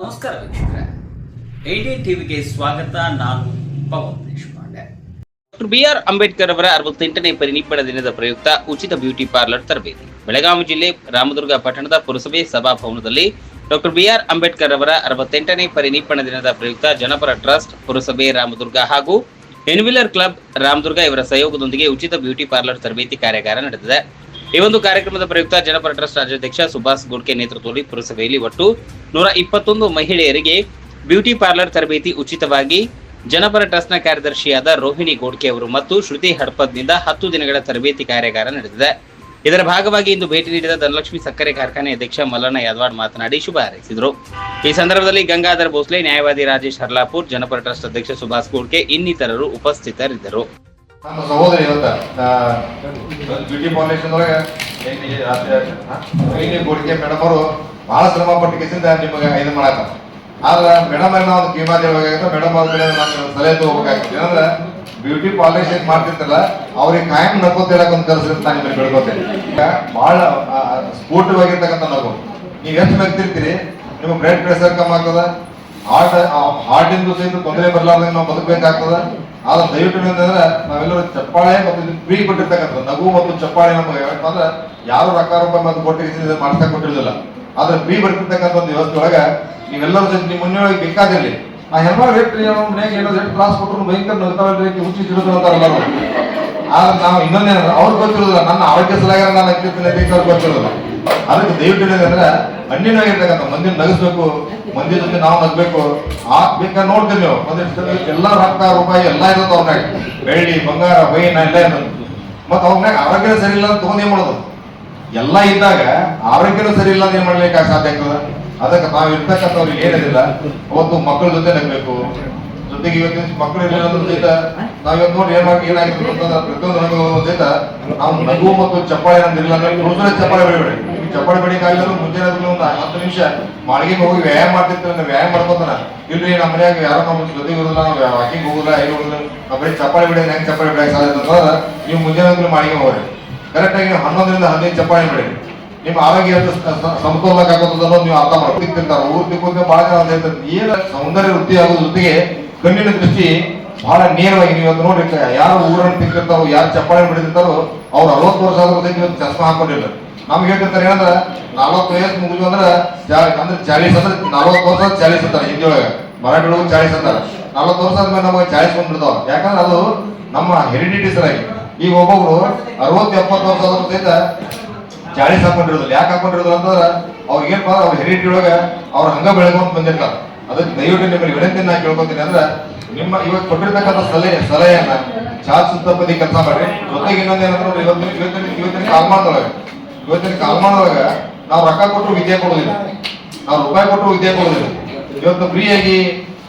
ನಮಸ್ಕಾರ ವೀಕ್ಷಕರೇ. ಐಡಿ ಟಿವಿಗೆ ಸ್ವಾಗತ. ನಾನು Pavan Deshpande. Doctor B R Ambedkar ಅವರ ಅರವತ್ತೆಂಟನೇ ಪರಿನಿಬ್ಬಳ ದಿನದ ಪ್ರಯುಕ್ತ ಉಚಿತ ಬ್ಯೂಟಿ ಪಾರ್ಲರ್ ತರಬೇತಿ. ಬೆಳಗಾವಿ ಜಿಲ್ಲೆ ರಾಮದುರ್ಗ ಪಟ್ಟಣದ ಪುರಸಭೆ ಸಭಾಭವನದಲ್ಲಿ ಡಾಕ್ಟರ್ ಬಿಆರ್ ಅಂಬೇಡ್ಕರ್ ಅವರ ಅರವತ್ತೆಂಟನೇ ಪರಿನಿಬ್ಬಣ ದಿನದ ಪ್ರಯುಕ್ತ ಜನಪರ ಟ್ರಸ್ಟ್, ಪುರಸಭೆ ರಾಮದುರ್ಗ ಹಾಗೂ ಎನ್ವಿಲರ್ ಕ್ಲಬ್ ರಾಮದುರ್ಗ ಇವರ ಸಹಯೋಗದೊಂದಿಗೆ ಉಚಿತ ಬ್ಯೂಟಿ ಪಾರ್ಲರ್ ತರಬೇತಿ ಕಾರ್ಯಾಗಾರ ನಡೆದಿದೆ. ಈ ಒಂದು ಕಾರ್ಯಕ್ರಮದ ಪ್ರಯುಕ್ತ ಜನಪರ ಟ್ರಸ್ಟ್ ರಾಜ್ಯಾಧ್ಯಕ್ಷ ಸುಭಾಷ್ ಗೋಡ್ಕೆ ನೇತೃತ್ವದಲ್ಲಿ ಪುರಸಭೆಯಲ್ಲಿ ಒಟ್ಟು ನೂರ ಇಪ್ಪತ್ತೊಂದು ಮಹಿಳೆಯರಿಗೆ ಬ್ಯೂಟಿ ಪಾರ್ಲರ್ ತರಬೇತಿ ಉಚಿತವಾಗಿ ಜನಪರ ಟ್ರಸ್ಟ್ನ ಕಾರ್ಯದರ್ಶಿಯಾದ ರೋಹಿಣಿ ಗೋಡ್ಕೆ ಅವರು ಮತ್ತು ಶ್ರುತಿ ಹಡ್ಪದ್ನಿಂದ ಹತ್ತು ದಿನಗಳ ತರಬೇತಿ ಕಾರ್ಯಾಗಾರ ನಡೆದಿದೆ. ಇದರ ಭಾಗವಾಗಿ ಇಂದು ಭೇಟಿ ನೀಡಿದ ಧನಲಕ್ಷ್ಮಿ ಸಕ್ಕರೆ ಕಾರ್ಖಾನೆ ಅಧ್ಯಕ್ಷ ಮಲ್ಲಣ್ಣ ಯಾದವಾಡ್ ಮಾತನಾಡಿ ಶುಭ ಹಾರೈಸಿದರು. ಈ ಸಂದರ್ಭದಲ್ಲಿ ಗಂಗಾಧರ್ ಭೋಸ್ಲೆ, ನ್ಯಾಯವಾದಿ ರಾಜೇಶ್ ಹರ್ಲಾಪುರ್, ಜನಪರ ಟ್ರಸ್ಟ್ ಅಧ್ಯಕ್ಷ ಸುಭಾಷ್ ಗೋಡ್ಕೆ ಇನ್ನಿತರರು ಉಪಸ್ಥಿತರಿದ್ದರು. ನಮ್ಮ ಸಹೋದರಿ ಇವತ್ತ ಬ್ಯೂಟಿ ಫೌಂಡೇಶನ್ ಒಳಗೆ ರೈಲಿ ಗೋಡಿಗೆ ಮೇಡಮ್ ಅವರು ಬಹಳ ಶ್ರಮ ಪಟ್ಟು ಕೇಸಿಂದ ನಿಮಗೆ ಇದು ಮಾಡಾಕ. ಆದ್ರೆ ಮೇಡಮ್ ಏನೋ ಒಂದು ಕಿಮಾದಿ ಒಳಗಾಗಿತ್ತು ಮೇಡಮ್ ಅವ್ರ ಸಲಹೆ ತಗೋಬೇಕಾಗಿತ್ತು. ಏನಂದ್ರೆ ಬ್ಯೂಟಿ ಪಾಲಿಶ್ ಮಾಡ್ತಿರ್ತಲ್ಲ ಅವ್ರಿಗೆ ಕಾಯಂ ನಕ್ಕೋತ ಹೇಳಕ್ ಒಂದು ಕೆಲಸ ಅಂತ ನಾನು ನಿಮಗೆ ಬೆಳ್ಕೋತೇನೆ ಬಹಳ ಸ್ಫೂರ್ತಿವಾಗಿರ್ತಕ್ಕಂಥ ನಗು ನೀವು ಎಷ್ಟು ನಗ್ತಿರ್ತೀರಿ ನಿಮಗೆ ಬ್ಲಡ್ ಪ್ರೆಷರ್ ಕಮ್ಮಿ ಆಗ್ತದ? ಹಾರ್ಟ್ ಹಾರ್ಟಿಂದು ಸಹಿತ ತೊಂದರೆ ಬರಲಾರ್ದಂಗೆ ನಾವು ಬದುಕಬೇಕಾಗ್ತದ? ಆದ್ರೆ ದಯವಿಟ್ಟು ಏನಂತಂದ್ರೆ ನಾವೆಲ್ಲರೂ ಚಪ್ಪಾಳೆ ಮತ್ತು ಫ್ರೀ ಕೊಟ್ಟಿರ್ತಕ್ಕಂಥ ನಗು ಮತ್ತು ಚಪ್ಪಾಳೆ ನಮಗೆ ಯಾಕಂದ್ರೆ ಯಾರು ರೊಕ್ಕ ಮತ್ತು ಕೊಟ್ಟಿಗೆ ಮಾಡ್ತಾ ಕೊಟ್ಟಿರಲಿಲ್ಲ ಆದ್ರೆ ಫ್ರೀ ಬರ್ತಿರ್ತಕ್ಕಂಥ ಒಂದು ವ್ಯವಸ್ಥೆ ಒಳಗೆ ನೀವೆಲ್ಲರೂ ನಿಮ್ಮ ಮುನ್ನೊಳಗೆ ಬೇಕಾದಿರಲಿ ಆ ಹೆಣ್ಮಗಳು ರೇಟ್ ಮನೆಗೆ ಏನೋ ರೇಟ್ ಕ್ಲಾಸ್ ಕೊಟ್ಟರು ಭಯಂಕರ ನಗ್ತಾವಲ್ರಿ ಹುಚ್ಚಿ ಅಂತಾರಲ್ಲ ಅವ್ರು. ಆದ್ರೆ ನಾವು ಇನ್ನೊಂದೇನ ಅವ್ರಿಗೆ ಗೊತ್ತಿರೋದಿಲ್ಲ, ನನ್ನ ಆರೋಗ್ಯ ಸಲಹೆ ನಾನು ಗೊತ್ತಿರೋದಿಲ್ಲ. ಅದಕ್ಕೆ ದಯವಿಟ್ಟು ಏನಂದ್ರೆ ಹಣ್ಣಿನಾಗಿರ್ತಕ್ಕಂಥ ಮಂದಿನ ನಗಿಸ್ಬೇಕು ಮಂದಿ ಜೊತೆ ನಾವು ನಗ್ಬೇಕು. ಆ ಬೇಕಾದ್ರೆ ನೋಡ್ತೀವಿ ನೀವು. ಒಂದಿಷ್ಟು ಎಲ್ಲ ರೊಕ್ಕ, ರೂಪಾಯಿ ಎಲ್ಲ ಇರುತ್ತೆ ಅವ್ರನ್ನಾಗ ಬೆಳ್ಳಿ, ಬಂಗಾರ ಬೈನ ಎಲ್ಲ ಇರೋದು ಮತ್ತೆ ಅವ್ರನ್ನಾಗ ಆರೋಗ್ಯ ಸರಿ ಇಲ್ಲ ಅಂತ ತಗೊಂಡೇ ಮಾಡೋದು? ಎಲ್ಲ ಇದ್ದಾಗ ಆರೋಗ್ಯನೂ ಸರಿ ಇಲ್ಲ ಏನ್ ಮಾಡ್ಲಿಕ್ಕೆ ಸಾಧ್ಯ ಆಗ್ತದ? ಅದಕ್ಕೆ ನಾವು ಇರ್ತಕ್ಕಂಥವ್ರಿಗೆ ಏನಿದಿಲ್ಲ, ಅವತ್ತು ಮಕ್ಕಳ ಜೊತೆ ನಗ್ಬೇಕು. ಜೊತೆಗೆ ಇವತ್ತಿನ ಮಕ್ಕಳು ಇರಲಿಲ್ಲ ನಾವ್ ಇವತ್ತು ನೋಡಿ ಏನ್ ಮಾಡಿ, ಏನಾಗಿತ್ತು ಪ್ರತಿಯೊಂದು ನಗು ನಾವು ನಗು ಮತ್ತು ಚಪ್ಪಾಳೆ ಹುಡುಗರ ಚಪ್ಪಾಳೆ ಬೆಳಿಬೇಡಿ. ಚಪ್ಪಾಳೆ ಬೆಳಿಕಾಗಿಲ್ಲ ಮುಂಜಾನೆ ಒಂದು ಹತ್ತು ನಿಮಿಷ ಮಾಳಿಗೆ ಹೋಗಿ ವ್ಯಾಯಾಮ ಮಾಡ್ತಿರ್ತಾರೆ ವ್ಯಾಯಾಮ ಮಾಡ್ಕೊತಾನ ಇಲ್ರಿ ನಮ್ಮ ಮನ್ಯಾಗ ಯಾರೋ ನಮ್ಮ ಜೊತೆ ಇರೋದಿಲ್ಲ, ನಾವು ವಾಕಿಂಗ್ ಹೋಗುದಿಲ್ಲ, ಏನು ಹೋಗುದಿಲ್ಲ. ನಾವು ಬರೀ ಚಪ್ಪಾಳೆ ಬಿಡಿ ಹೆಂಗ್ ಚಪ್ಪಾಳೆ ಬಿಡಕ್ಕೆ ಸಾಧ್ಯ ನೀವು ಮುಂಜಾನೆ ಅಂದ್ರೆ ಮಾಳಿಗೆ ಹೋಗ್ರಿ. ಕರೆಕ್ಟ್ ಆಗಿ ಹನ್ನೊಂದರಿಂದ ಹದಿನೈದು ಚಪ್ಪಾಳೆ ಬಿಡಿ ನಿಮ್ಮ ಆರೋಗ್ಯ ಸಮತೋಲಕ ಸ- ಸ- ಸಮತೋಲನ ಆಗೋದನ್ನು ನೀವು ಅರ್ಥ ಮಾಡ್ತಿರ್ತಾರೆ ಊರ್ ತಿಕ್ಕೋಕೆ ಬಹಳ ಜನ ಏನ ಸೌಂದರ್ಯ ವೃತ್ತಿ ಆಗೋದ್ರ ಜೊತೆಗೆ ಕಣ್ಣಿನ ದೃಷ್ಟಿ ಬಹಳ ನೇರವಾಗಿ ನೀವು ಇವತ್ತು ನೋಡಿ ಯಾರು ಊರನ್ನು ತಿಕ್ಕಿರ್ತಾರೋ ಯಾರು ಚಪ್ಪಾಳೆ ಬಿಡಿರ್ತಾರೋ ಅವ್ರು ಅರವತ್ತು ವರ್ಷ ಆದ್ರೂ ಇವತ್ತು ಚಸ್ಮಾ ಹಾಕೊಂಡಿಲ್ಲ ನಮ್ಗೆ ಹೇಳ್ತಿರ್ತಾರೆ ಏನಂದ್ರೆ, ನಲವತ್ತು ವಯಸ್ಸು ಮುಗಿದು ಅಂದ್ರೆ ಅಂದ್ರೆ ಚಾಳೀಸ್ ಅಂದ್ರೆ ನಲವತ್ತು ವರ್ಷ ಚಾಳೀಸ್ ಅಂತಾರೆ ಹಿಂದಿ ಒಳಗೆ ಮರಾಠಿ ಒಳಗೆ ಚಾಳೀಸ್ ಅಂತಾರೆ ನಲ್ವತ್ತು ವರ್ಷ ಆದ್ಮೇಲೆ ನಮಗೆ ಚಾಳೀಸ್ ಬಂದ್ಬಿಡ್ತಾವ ಯಾಕಂದ್ರೆ ಅದು ನಮ್ಮ ಹೆರಿಡಿಟಿ ಆಗಿ ಈಗ ಒಬ್ಬೊಬ್ರು ಅರವತ್ತು, ಎಪ್ಪತ್ತು ವರ್ಷ ಆದ್ರೂ ಸಹಿತ ಚಾಲೀಸ್ ಹಾಕೊಂಡಿರೋದಿಲ್ಲ. ಯಾಕೆ ಹಾಕೊಂಡಿರೋದು ಅಂತಂದ್ರೆ ಅವ್ರಿಗೆ ಏನಪ್ಪ ಅವ್ರ ಹೆರಿಟಿ ಒಳಗೆ ಅವ್ರು ಹಂಗ ಬೆಳೆದ್ಕೊಂಡು ಬಂದಿರ್ತಾರ. ಅದಕ್ಕೆ ದಯವಿಟ್ಟು ನಿಮ್ಮಲ್ಲಿ ವಿನಂತಿಯನ್ನ ಕೇಳ್ಕೊತೀನಿ ಅಂದ್ರೆ ನಿಮ್ಮ ಇವತ್ತು ಕೊಟ್ಟಿರ್ತಕ್ಕಂಥ ಸಲಹೆ, ಸಲಹೆಯನ್ನ ಚಾರ್ಜ್ ಸುತ್ತಪದಿ ಕೆಲಸ ಮಾಡ್ರಿ. ಜೊತೆಗೆ ಇನ್ನೊಂದು ಏನಂದ್ರೆ ನೋಡಿ ಇವತ್ತಿನ ಇವತ್ತಿನ ಇವತ್ತಿನ ಕಾಲಮಾನದೊಳಗೆ ಇವತ್ತಿನ ಕಾಲಮಾನದೊಳಗೆ ನಾವು ರೊಕ್ಕ ಕೊಟ್ಟರು ವಿದ್ಯೆ ಕೊಡೋದಿಲ್ಲ ನಾವು ರೂಪಾಯಿ ಕೊಟ್ಟರು ವಿದ್ಯೆ ಕೊಡೋದಿಲ್ಲ ಇವತ್ತು ಫ್ರೀ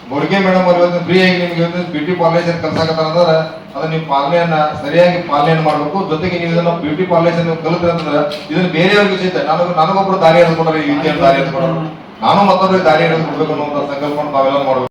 ಗೋಡ್ಗೆ ಮೇಡಮ್ ಅವ್ರು ಇವತ್ತು ಫ್ರೀ ಆಗಿ ನಿಮ್ಗೆ ಇವತ್ತು ಬ್ಯೂಟಿ ಪಾರ್ಲೇಷನ್ ಕಲ್ಸಾಕತ್ತಾರ ಅಂದ್ರೆ ಅದನ್ನ ನೀವು ಪಾಲನೆಯನ್ನ ಸರಿಯಾಗಿ ಪಾಲನೆ ಮಾಡಬೇಕು. ಜೊತೆಗೆ ನೀವು ಇದನ್ನ ಬ್ಯೂಟಿ ಪಾರ್ಲೇಷನ್ ಕಲಿತ್ರಿ ಅಂತಂದ್ರೆ ಇದನ್ನ ಬೇರೆಯವ್ರಿಗೆ ಸಿಗುತ್ತೆ ನನಗೆ ನನಗೊಬ್ರು ದಾರಿ ಹೇಳ್ಕೊಡ್ರಿ ಈ ದಾರಿ ಹೇಳ್ಕೊಡ್ರು ನಾನು ಮತ್ತೊಬ್ಬರಿಗೆ ದಾರಿ ಹೇಳ್ಕೊಡ್ಬೇಕು ಅನ್ನುವಂತ ಸಂಕಲ್ಪ ನಾವೆಲ್ಲ ಮಾಡಬೇಕು